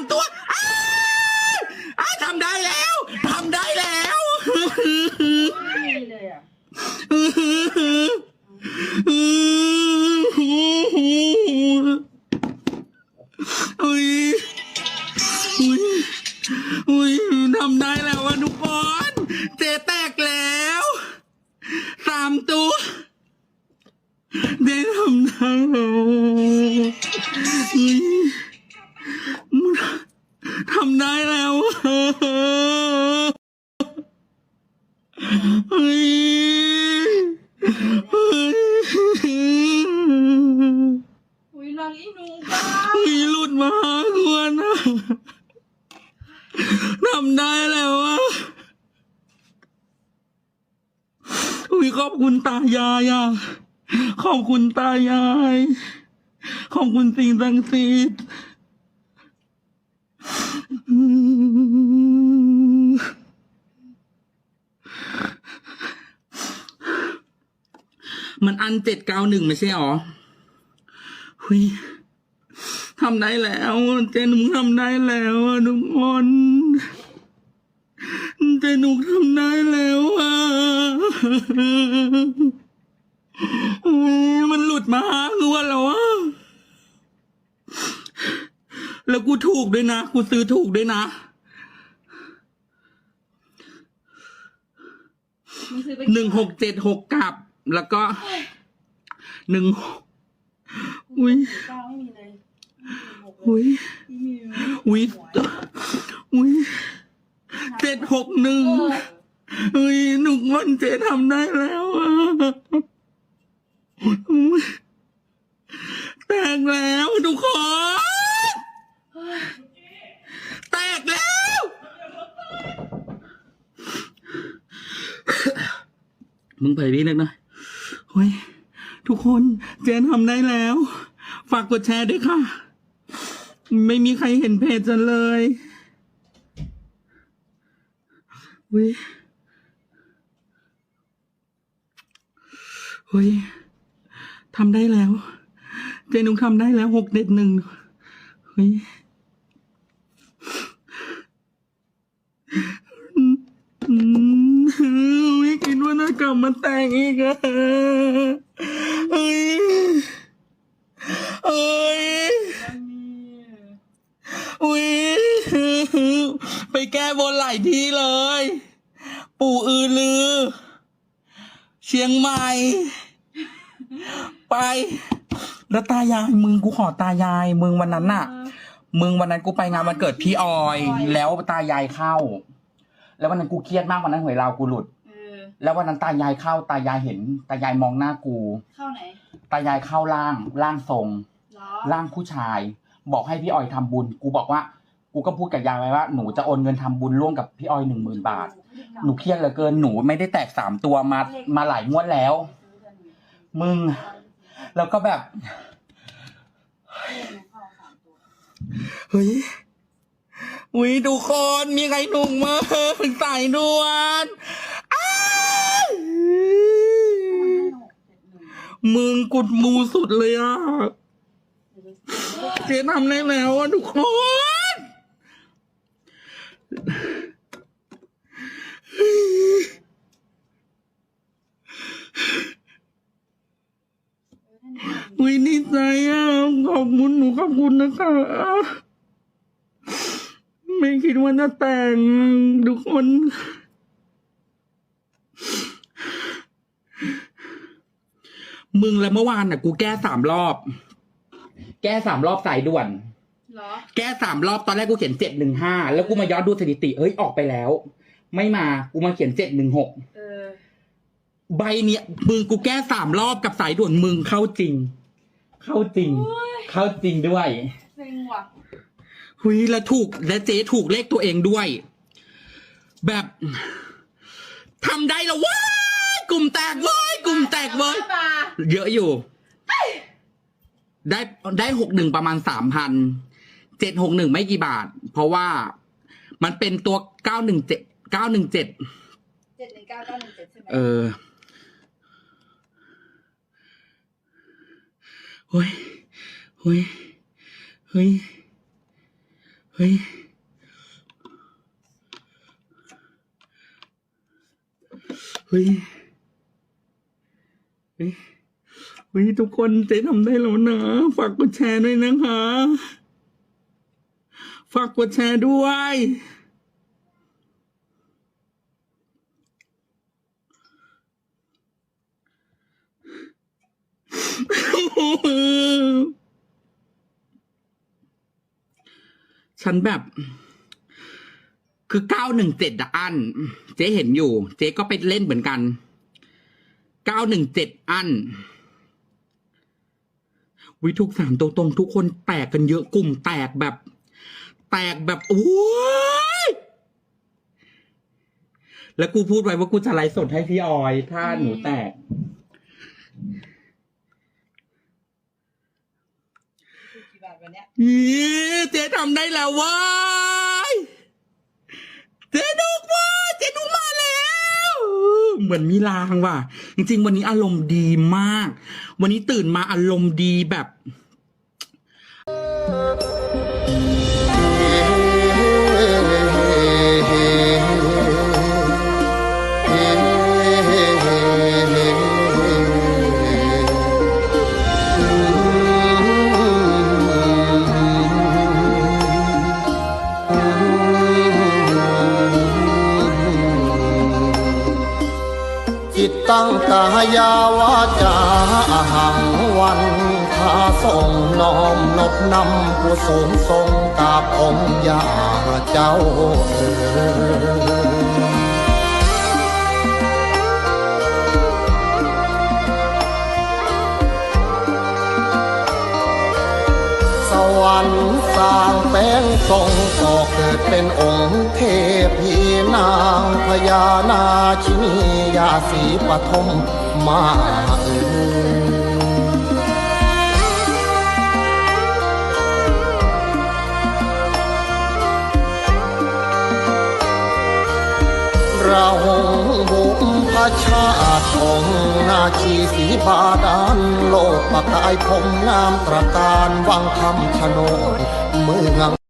ามตัวอ้าอ้าทำได้แล้วทำได้แล้วไม่มีเลยอะอุ้ยอุ้ยอุ้ยทำได้แล้วอะทุกคนเจแตกแล้วสามตัวเจทำได้แล้วอุ้ยทำได้แล้วเฮ้ยเฮ้ย อุ้ยรังอี หนูป้ามีหลุดมาหาควรนะทำได้แล้วอะอุ้ยขอบคุณตายายอะขอบคุณตายาย ขอบคุณสิ่งศักดิ์สิทธิ์อืมมันอันเจ็ดเก้าหนึ่งไม่ใช่หรอ หุยทำได้แล้วเจนุกทำได้แล้วอะทุกคนเจนุกทำได้แล้วอะเฮ้ยมันหลุดมาหาคือว่าแล้วอะแล้วกูถูกด้วยนะ กูซื้อถูกด้วยนะมึงซื้อไปหนึ่งหกเจ็ดหกกลับ แล้วก็หนึ่ง อุ้ยเก้าไม่มีเลยอุ้ยไม่มีเลยอุ้ยอุ้ยเจ็ดหกหนึ่งเฮ้ยหนุกมันเจทำได้แล้วอะอุ๊ยแตกแล้วทุกคนแตกแล้วมึงเผยพี่นึกหนะเฮ้ยทุกคนเจนทำได้แล้ว ฝากกดแชร์ด้วยค่ะ ไม่มีใครเห็นเพจฉันเลยเฮ้ยเฮ้ยทำได้แล้ว เจนุงทำได้แล้วหกเด็ดหนึ่งเฮ้ยอืมไม่คิดว่าจะกลับมาแต่งอีกอะเฮ้ย เฮ้ย อุ้ย ไป แก้บนหลายที่เลย ปู่อือลือ เชียงใหม่ ไป แล้วตายายมึงกูขอตายายมึงวันนั้นน่ะ มึงวันนั้นกูไปงานวันเกิดพี่ออย แล้วตายายเข้า แล้ววันนั้นกูเครียดมากวันนั้นหวยเราวกูหลุด เออ แล้ววันนั้นตายายเข้าตายายเห็น ตายายมองหน้ากู เข้าไหนตายายเข้าร่างร่างทรง เหรอร่างผู้ชาย บอกให้พี่ออยทำบุญ กูบอกว่า กูก็พูดกับยายไว้ว่าหนูจะโอนเงินทำบุญร่วมกับพี่ออยหนึ่งหมื่นบาท หนูเครียดเหลือเกินหนูไม่ได้แตกสามตัวมามาหลายงวดแล้ว มึง แล้วก็แบบเฮ้ยอุ้ยทุกคนมีใครหนุ่มมาสายนวลอ้ายมึงกุดมูสุดเลยอะเจ๊ทำได้แล้วอะทุกคน วินิจใจอะขอบคุณหนูขอบคุณนะคะ ไม่คิดว่าจะแต่งทุกคน มึงแล้วเมื่อวานน่ะ กูแก้สามรอบ แก้สามรอบสายด่วน เหรอ แก้สามรอบตอนแรกกูเขียนเจ็ดหนึ่งห้าแล้วกูมาย้อนดูสถิติเอ้ยออกไปแล้ว ไม่มากูมาเขียนเจ็ดหนึ่งหกเออ ใบเนี้ยมึงกูแก้สามรอบกับสายด่วนมึงเข้าจริง เข้าจริงเข้าจริงด้วยเซ็งว่ะ หุยแล้วถูกและเจ๊ถูกเลขตัวเองด้วย แบบทำได้แล้วเว้ยกลุ่มแตกเว้ยกลุ่มแตกเว้ยมาเยอะอยู่ ได้ได้หกหนึ่งประมาณสามพัน เจ็ดหกหนึ่งไม่กี่บาท เพราะว่ามันเป็นตัวเก้าหนึ่งเจ็ดเก้าหนึ่งเจ็ดเจ็ดหนึ่งเก้าเก้าหนึ่งเจ็ดใช่ไหมเออเฮ้ยเฮ้ยเฮ้ยเฮ้ยเฮ้ยเฮ้ยเฮ้ยทุกคนเจ๊ทำได้แล้วนะ ฝากกดแชร์ด้วยนะคะ ฝากกดแชร์ด้วย ฉันแบบ คือเก้าหนึ่งเจ็ดอัน เจ๊เห็นอยู่ เจ๊ก็ไปเล่นเหมือนกันเก้าหนึ่งเจ็ดอันวิทุกสามตรงๆทุกคนแตกกันเยอะกลุ่มแตกแบบ แตกแบบโอ้ยแล้วกูพูดไว้ว่ากูจะไลฟ์สดให้พี่ออย ถ้าหนูแตก กี่บาทวันเนี้ยอีเจ๊ทำได้แล้วเว้ายเจ๊ดุกว่าเจ๊ดุกมาแล้ว เหมือนมีลางว่ะ จริง ๆ วันนี้อารมณ์ดีมาก วันนี้ตื่นมาอารมณ์ดีแบบ จิตตั้งกายาวาจาอาหังวันทาส่งน้อมนบนำผู้สูงทรงกาบองค์ยาเจ้าเอ๋ย แป้งทรงก็เกิดเป็นองค์เทพีนางพญานาชินียาสีปฐมมาเอ่ยเราบุพชาติของนาชีสีบาดาลโลกประกายผมงามตระการวังคำชโนด เมือง